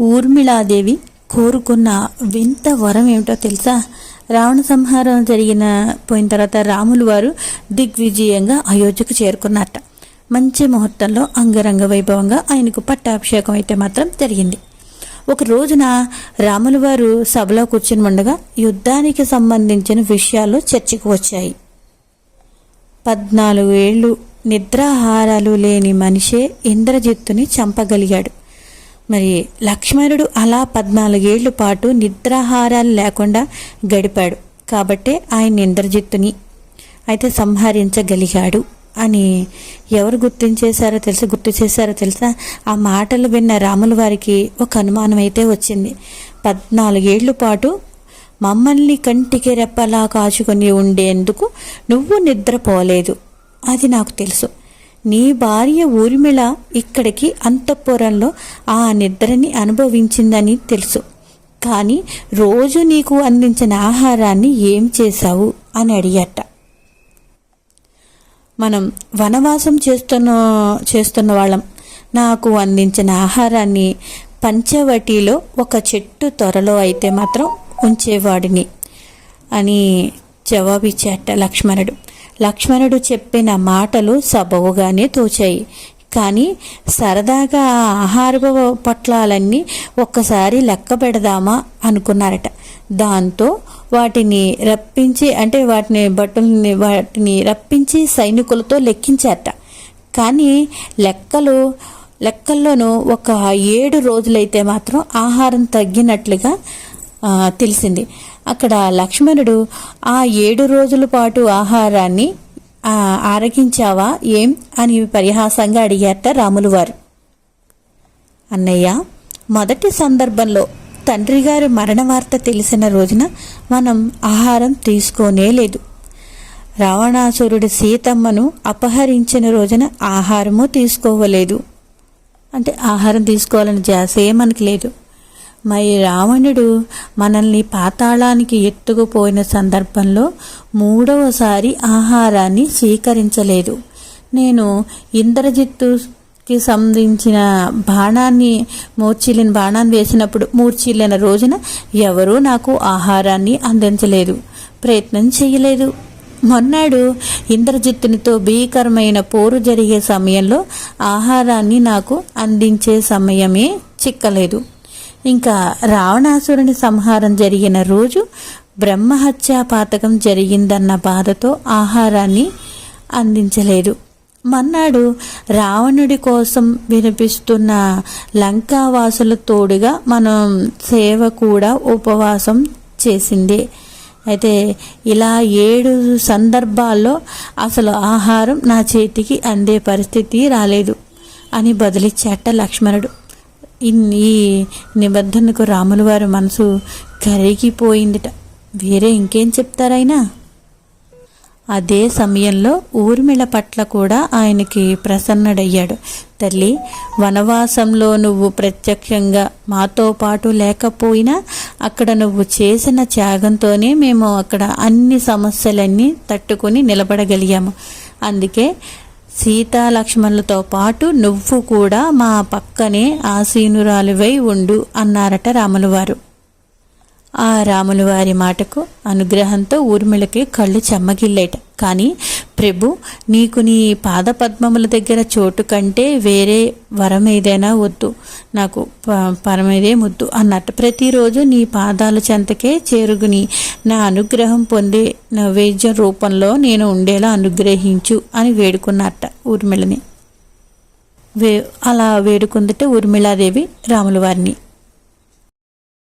ఊర్మిళాదేవి కోరుకున్న వింత వరం ఏమిటో తెలుసా? రావణ సంహారం జరిగిన పోయిన తర్వాత రాములు వారు దిగ్విజయంగా అయోధ్యకు చేరుకున్నారట. మంచి ముహూర్తంలో అంగరంగ వైభవంగా ఆయనకు పట్టాభిషేకం అయితే మాత్రం జరిగింది. ఒక రోజున రాములు వారు సభలో కూర్చుని ఉండగా యుద్ధానికి సంబంధించిన విషయాలు చర్చకు వచ్చాయి. పద్నాలుగు ఏళ్ళు నిద్రాహారాలు లేని మనిషే ఇంద్రజిత్తుని చంపగలిగాడు. మరి లక్ష్మణుడు అలా పద్నాలుగేళ్ళ పాటు నిద్రాహారాలు లేకుండా గడిపాడు. కాబట్టే ఆయన ఇంద్రజిత్తుని అయితే సంహరించగలిగాడు అని ఎవరు గుర్తించేశారో తెలుసా? గుర్తు చేశారో తెలుసా? ఆ మాటలు విన్న రాముల వారికి ఒక అనుమానం అయితే వచ్చింది. పద్నాలుగేళ్ళ పాటు మమ్మల్ని కంటికి రెప్పలా కాచుకొని ఉండేందుకు నువ్వు నిద్రపోలేదు. అది నాకు తెలుసు. నీ భార్య ఊర్మిళ ఇక్కడికి అంతఃపురంలో ఆ నిద్రని అనుభవించిందని తెలుసు. కానీ రోజు నీకు అందించిన ఆహారాన్ని ఏం చేశావు? అని అడిగట మనం వనవాసం చేస్తున్న చేస్తున్న వాళ్ళం. నాకు అందించిన ఆహారాన్ని పంచవటిలో ఒక చెట్టు త్వరలో అయితే మాత్రం ఉంచేవాడిని అని జవాబిచ్చేట లక్ష్మణుడు. లక్ష్మణుడు చెప్పిన మాటలు సబవుగానే తోచాయి. కానీ సరదాగా ఆహారపు పొట్లాలన్నీ ఒక్కసారి లెక్క పెడదామా అనుకున్నారట. దాంతో వాటిని రప్పించి అంటే వాటిని బట్టల్ని వాటిని రప్పించి సైనికులతో లెక్కించారట. కానీ లెక్కలు లెక్కల్లోనూ ఒక ఏడు రోజులైతే మాత్రం ఆహారం తగ్గినట్లుగా తెలిసింది. అక్కడ లక్ష్మణుడు ఆ ఏడు రోజుల పాటు ఆహారాన్ని ఆరగించావా ఏం? అని పరిహాసంగా అడిగారట రాములు వారు. అన్నయ్య మొదటి సందర్భంలో తండ్రి గారి మరణ వార్త తెలిసిన రోజున మనం ఆహారం తీసుకోనే లేదు. రావణాసురుడి సీతమ్మను అపహరించిన రోజున ఆహారము తీసుకోవలేదు. అంటే ఆహారం తీసుకోవాలని జాసే మనకి లేదు. మరి రావణుడు మనల్ని పాతాళానికి ఎత్తుకుపోయిన సందర్భంలో మూడవసారి ఆహారాన్ని స్వీకరించలేదు. నేను ఇంద్రజిత్తుకి సంబంధించిన బాణాన్ని మూర్చిల్లిన బాణాన్ని వేసినప్పుడు మూర్చిల్లిన రోజున ఎవరూ నాకు ఆహారాన్ని అందించలేదు. ప్రయత్నం చేయలేదు. మొన్నాడు ఇంద్రజిత్తునితో భీకరమైన పోరు జరిగే సమయంలో ఆహారాన్ని నాకు అందించే సమయమే చిక్కలేదు. ఇంకా రావణాసురుని సంహారం జరిగిన రోజు బ్రహ్మహత్యా పాతకం జరిగిందన్న బాధతో ఆహారాన్ని అందించలేదు. మన్నాడు రావణుడి కోసం వినిపిస్తున్న లంకావాసుల తోడుగా మనం సేవ కూడా ఉపవాసం చేసింది. అయితే ఇలా ఏడు సందర్భాల్లో అసలు ఆహారం నా చేతికి అందే పరిస్థితి రాలేదు అని బదిలిచ్చాట లక్ష్మణుడు. ఈ నిబంధనకు రాముల వారి మనసు కరిగిపోయిందిట. వేరే ఇంకేం చెప్తారైనా అదే సమయంలో ఊర్మిళ పట్ల కూడా ఆయనకి ప్రసన్నుడయ్యాడు. తల్లి వనవాసంలో నువ్వు ప్రత్యక్షంగా మాతో పాటు లేకపోయినా అక్కడ నువ్వు చేసిన త్యాగంతోనే మేము అక్కడ అన్ని సమస్యలన్నీ తట్టుకుని నిలబడగలిగాము. అందుకే సీతాలక్ష్మణులతో పాటు నువ్వు కూడా మా పక్కనే ఆసీనురాలువై ఉండు అన్నారట రాములవారు. ఆ రాములవారి మాటకు అనుగ్రహంతో ఊర్మిళకి కళ్ళు చెమ్మగిల్లేట. కానీ ప్రభు నీకు నీ పాద పద్మముల దగ్గర చోటు కంటే వేరే వరం ఏదైనా వద్దు. నాకు పరమేదే ముద్దు అన్నట్టు ప్రతిరోజు నీ పాదాల చెంతకే చేరుగుని నా అనుగ్రహం పొందే నైవేద్యం రూపంలో నేను ఉండేలా అనుగ్రహించు అని వేడుకున్నట్ట ఊర్మిళని. వే అలా వేడుకుందిటే ఊర్మిళాదేవి రాముల వారిని